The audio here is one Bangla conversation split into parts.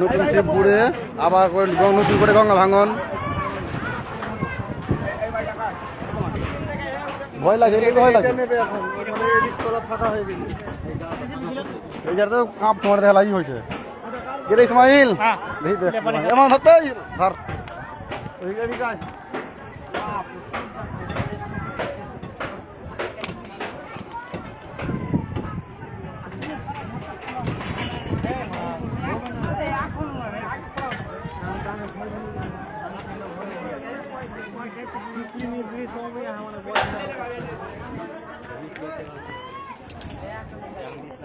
নতুন শিবপুরে আবার করে নতুন করে গঙ্গা ভাঙন। ভয় লাগে ভয় লাগে। এই জায়গাটা তো কাঁপ তোমার দেখা লাগি হয়েছে। ইসমাইল ধর এদিকে এদিকে আয়।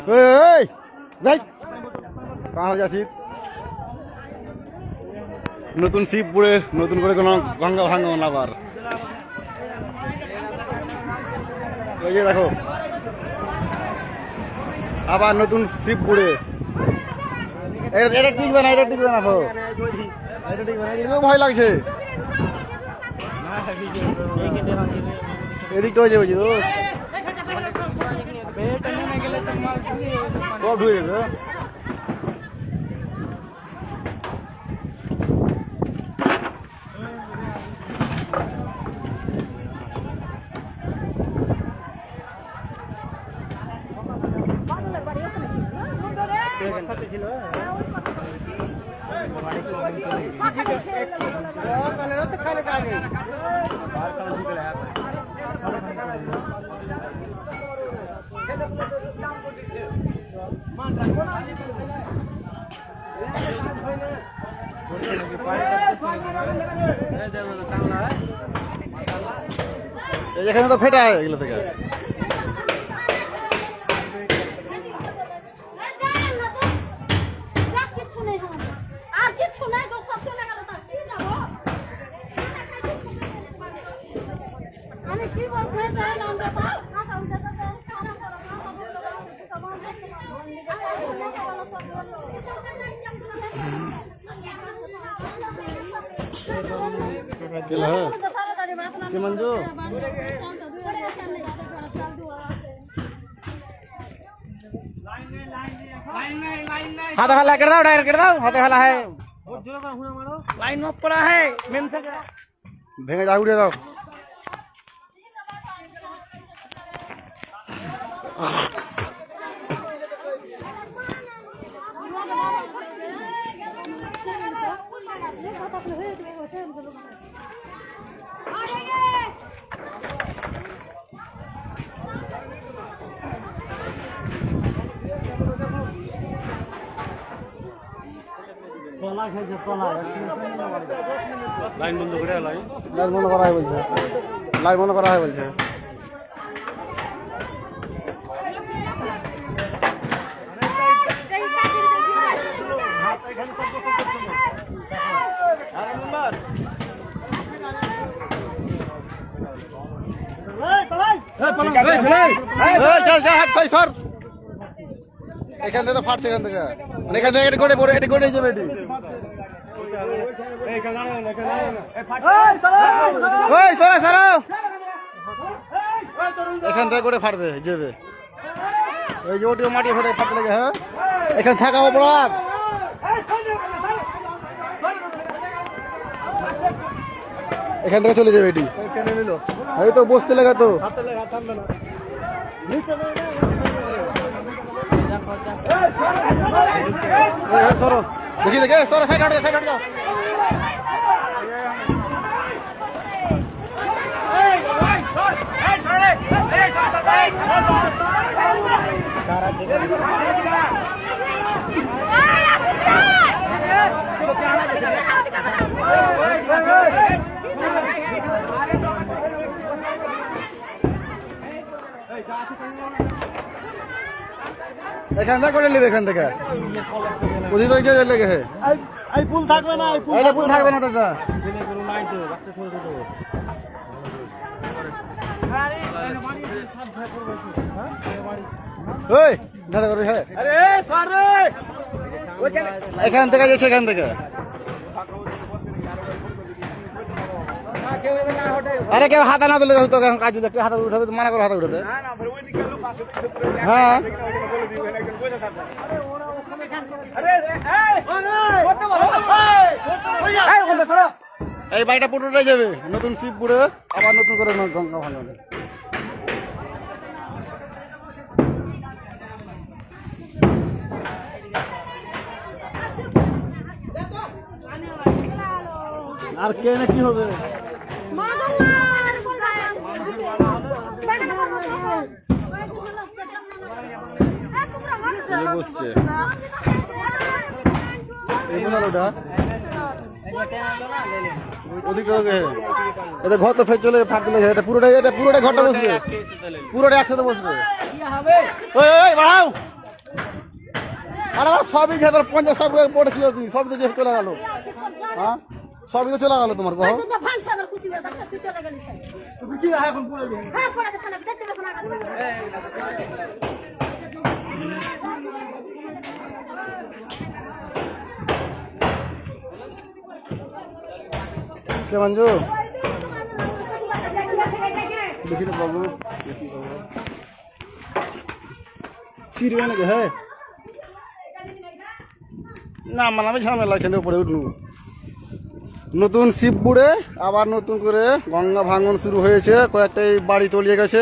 এই, এই যাই কাহা যাচ্ছি। নতুন শিবপুরে নতুন করে কোনো গঙ্গা ভাঙন আবার। এই যে দেখো। আবার নতুন শিবপুরে এটা টিকবে না, এটা টিকবে না এটা টিকবে না ভয় লাগছে। এদিকটা হয়ে যাবে সব ঢুকে যাবে এই এখানে তো ফেটা এগুলো থেকে। কি মঞ্জু হাতে ফেলা কেটে দাও ডাইরেক্ট কেটে দাও হাতে ফেলা হয় लाइन में पड़ा है मेन से ভেঙে যা উড়ে দাও লাইন বন্ধ করে লাইন। লাইন বন্ধ করা হয় বলছে। লাইন বন্ধ করা হয় বলছে। এখান থেকে ফাটছে এখান থেকে। মানে এখান থেকে এটি করে পড়ে এটা করে যাবে এটি। ওই সরা সরা এখান থেকে করে ফাটবে যে মাটি হ্যাঁ? এখানে থাকা অপরাধ এখান থেকে চলে যাবে এটি। এই তো বসতে লেগে তো। এই, সরো দেখি দেখে সরো সাইড হটে সাইড হটে যাও এখান থেকে করে নেবে, এখান থেকে। বুঝি তো যে লেগে হে। এই ফুল থাকবে না এই ফুল এটা ভুল থাকবে না তো এটা নাই তো বাচ্চা ছোট ছোট ওই দাদা করে হ্যাঁ আরে সর রে এখান থেকে যাচ্ছে এখান থেকে। আরে কেউ হাতা না তুলে তো কাজ কেউ হাতা উঠাবে তো মানা করো হাতা উঠাতে হ্যাঁ। এই বাড়িটা পুরোটাই যাবে। নতুন শিবপুরে আবার নতুন করে গঙ্গা ভাঙবে। আর কে না কি হবে? বসছে এই কোন আলোটা ওদিকে ওকে ঘর তো ফের চলে ফাট দিলে এটা পুরোটাই এটা পুরোটাই ঘরটা বসবে। পুরোটা একসাথে বসবে। ওই ওই বাড়াও। আরে সবই খেয়ে তোর পঞ্চাশ টাকা পড়েছিল তুই, সবই তো যে চলে গেল। হ্যাঁ? সবই তো চলে গেল তোমার তুমি পড়ে গেলে? কে মঞ্জু? দেখি তো বাবু দেখি বাবু সিরবে নাকি? হ্যাঁ না মানে আমি ঝামেলা খেতে পড়ে উঠনু। নতুন শিবপুরে আবার নতুন করে গঙ্গা ভাঙন শুরু হয়েছে কয়েকটাই বাড়ি তলিয়ে গেছে।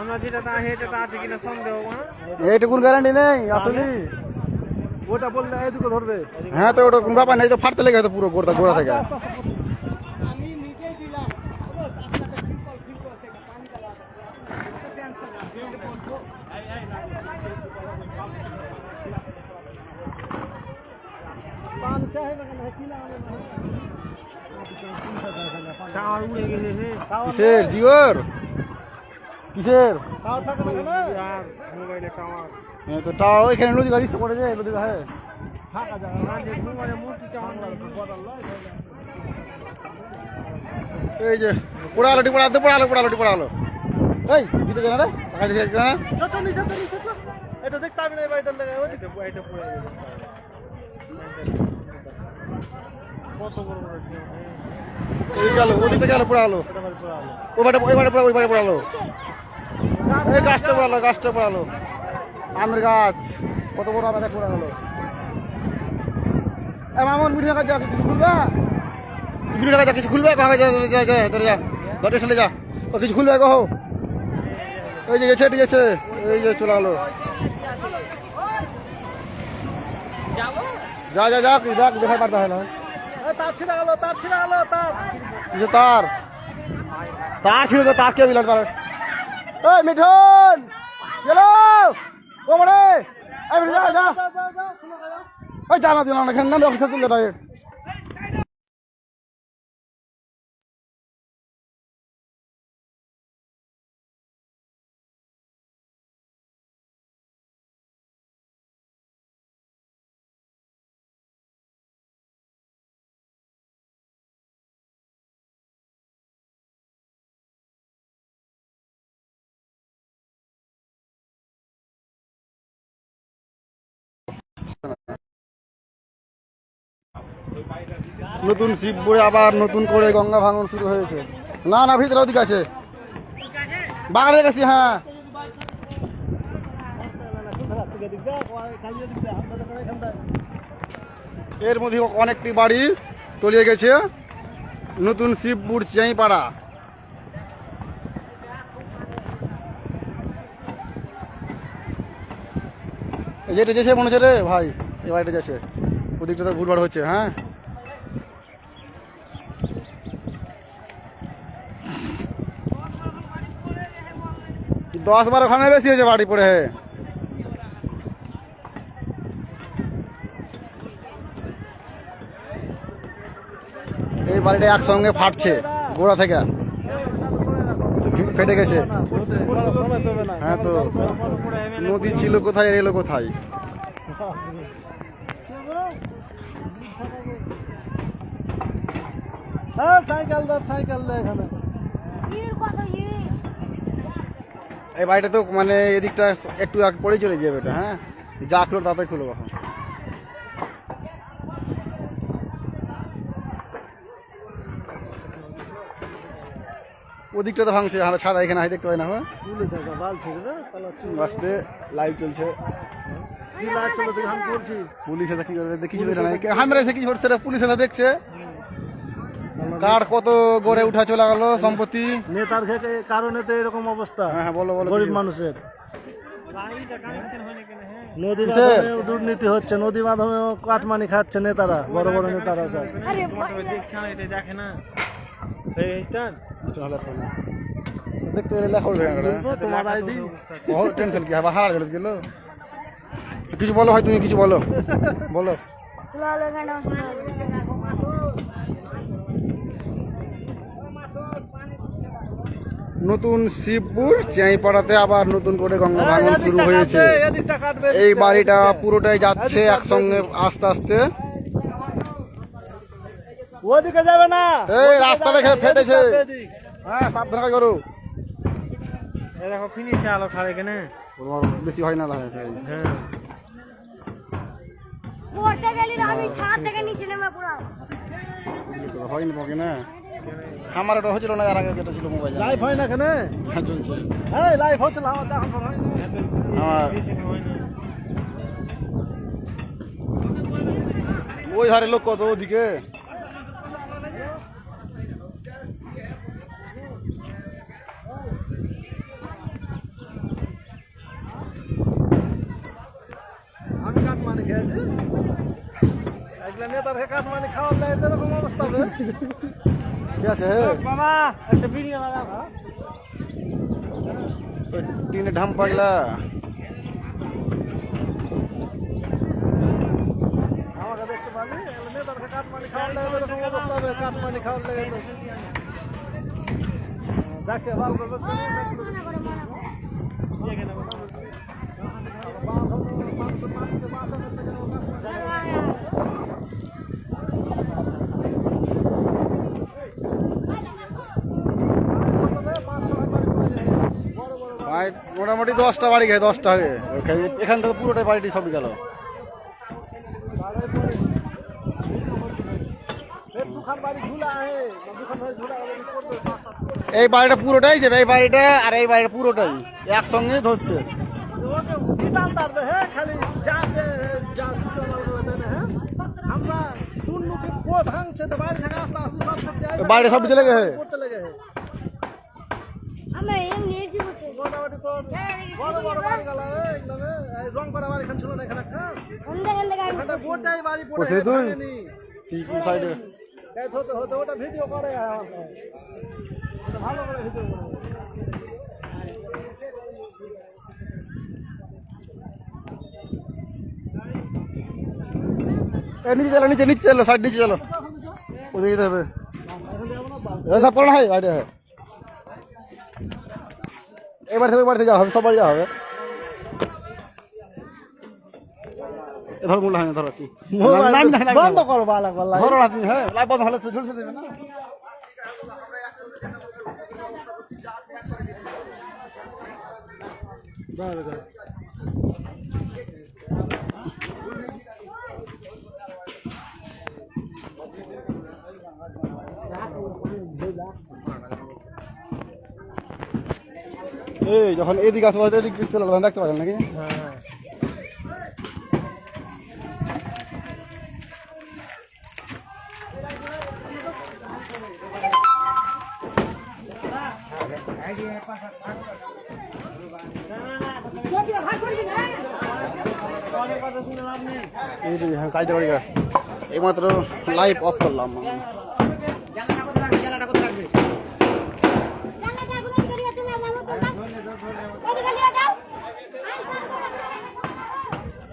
আমরা যেটা আছে এটা আছে কিনা সন্দেহ কোনো এইটুকুন গ্যারান্টি নেই আসলে। ওটা বললে এদিকে ধরবে। হ্যাঁ তো ওটা কোনো ব্যাপার নেই তো ফাটতে লেগে হয়তো পুরো গোড়া গোড়া থেকে। টাওয়ার উড়ে গেছে হে কিসের জিওর কিসের টাওয়ার থাকে না এখানে আর মোবাইলে টাওয়ার হ্যাঁ, তো টাও এখানে নদী গাড়ি করে যায় নদী হ্যাঁ টাওয়ার এই যে পোড়ালো টি পোড়ালো পোড়ালো পোড়ালো টি পোড়ালো এই ভিতরে জানা রে টাকা দিছে জানা। চল নিচে চল নিচে চল এটা দেখতে আমি না এই বাড়িটার ওই এটা পড়ে কত বড় বড় ওই ওই পোড়ালো ওই পোড়ালো এই গাছটা পোড়ালো গাছটা আমের গাছ, কত বড় গাছ পোড়া কিছু কিছু খুলবে? যা যা যা যা ও, কিছু খুলবে কহ এই যে গেছে আছে এই যে চলে গেলো যা যা যা যা দেখা পারতে হয় না। তার তার ছিল তো তার কে বিলার তার এই মিঠুন! গেল! ও এই মিঠুন যা যা। ওই জানা দিলাম না এখানে তুলতে ডাইরেক্ট নতুন শিবপুরে আবার নতুন করে গঙ্গা ভাঙন শুরু হয়েছে। না না, ভিতরে ওদিকে আছে। বাগানের কাছে হ্যাঁ। এর মধ্যে অনেকটি বাড়ি তলিয়ে গেছে। নতুন শিবপুর চিয়াইপাড়া যেটা যেছে মনে হচ্ছে রে? ভাই এ বাড়িটা যেছে ওদিকটা তো ঘুরবার হচ্ছে হ্যাঁ। দশ বারো খানে বেশি হয়েছে বাড়ি পড়ে। এই বাড়িটা একসঙ্গে ফাটছে গোড়া থেকে। ফেটে গেছে। হ্যাঁ তো, নদী ছিল কোথায় এলো কোথায়? হ্যাঁ সাইকেল দার সাইকেল এখানে। এই বাড়িটা তো মানে এদিকটা একটু আগে পড়ে চলে যাবে এটা হ্যাঁ? যা খুলো তাড়াতাড়ি খুলো কখন। ওদিকটা তো ভাঙছে আমরা ছাদা এখানে দেখতে পাই না হ্যাঁ? বাসতে লাইভ চলছে। পুলিশ কি করবে? দেখি বেরো না আমরা করছে? পুলিশ দেখছে। কার কত গড়ে উঠা চলে গেল সম্পত্তি? নেতার কারণে তো এরকম অবস্থা। হ্যাঁ হ্যাঁ বলো বলো গরিব মানুষের। নদী দুর্নীতি হচ্ছে নদী মাধ্যমে কাটমানি খাচ্ছে নেতারা বড় বড় নেতারা সব। দেখে না। দেখতে গেলে লেখা উঠবে কেন বলব তোমার আইডি বহুত টেনশন কি আবার হারা গেল। গেল কিছু বলো হয় তুমি কিছু বলো। বলো। নতুন শিবপুর চাইপাড়াতে আবার নতুন করে গঙ্গা ভাঙন শুরু হয়েছে। এই বাড়িটা পুরোটাই যাচ্ছে একসঙ্গে আস্তে আস্তে। ওদিকে যাবে না। এই রাস্তা রেখে ফেটেছে। হ্যাঁ সাবধানে করো। দেখো ফিনিশে আলো খাবে কেন বেশি হয় না লাগে হ্যাঁ। পড়তে গেলি আমি ছাদ থেকে নিচে নেমে পড়াও হয় না না? আমার এটা হচ্ছিল না আর আগে যেটা ছিল মোবাইল লাইভ হয় না কেন হ্যাঁ চলছে। এই লাইভ হচ্ছে না আমার এখন হয় ওই ধারে লোক কত ওদিকে? নেতার খেয়ে কাটমানি খাওয়ার লাগে এরকম অবস্থা হবে ঠিক আছে বাবা একটা ভিডিও লাগা ওই টিনে ঢাম পাগলা আমাকে দেখতে পাবি এগুলা নেতার খেয়ে খাওয়ার লাগে অবস্থা হবে কাটমানি খাওয়ার লাগে দেখে ভালো করবে মোটামুটি দশটা বাড়ি গেছে দশটা হবে ওইখানে- এখান থেকে পুরোটাই বাড়িটি সব গেল। এই বাড়িটা পুরোটাই যাবে এই বাড়িটা আর এই বাড়িটা পুরোটাই একসঙ্গে ধরছে। হ্যাঁ হ্যাঁ বাড়ি থেকে আস্তে আস্তে সব করতে আইছে মোটামুটি তো বড় বড় বাড়ি গেল এই রং করা বাড়ি খান ছিল না এখানে একটা গাড়ি এখানটা গোটাই বাড়ি পড়ে তুই? কি কি সাইডে এই হতে হতে ওটা ভিডিও করে ভালো করে ভিডিও করে। এ নিচে চলো নিচে নিচে চলো সাইড নিচে চলো। ওদিকে যেতে হবে? এসব পড়া হয় বাড়িটা হ্যাঁ। এবার থেকে বাড়িতে যাওয়া হবে সবাই যাওয়া হবে ধর মূল্য হ্যাঁ ধরো কি। বন্ধ করো বালা বালা ধরো আপনি হ্যাঁ লাইভ বন্ধ হলে ঝুলছে দেবে না। এই যখন এদিকে আসবে এদিকে চলে তখন দেখতে পাবেন নাকি? শুনে এই হ্যাঁ কাজটা এইমাত্র লাইভ অফ করলাম।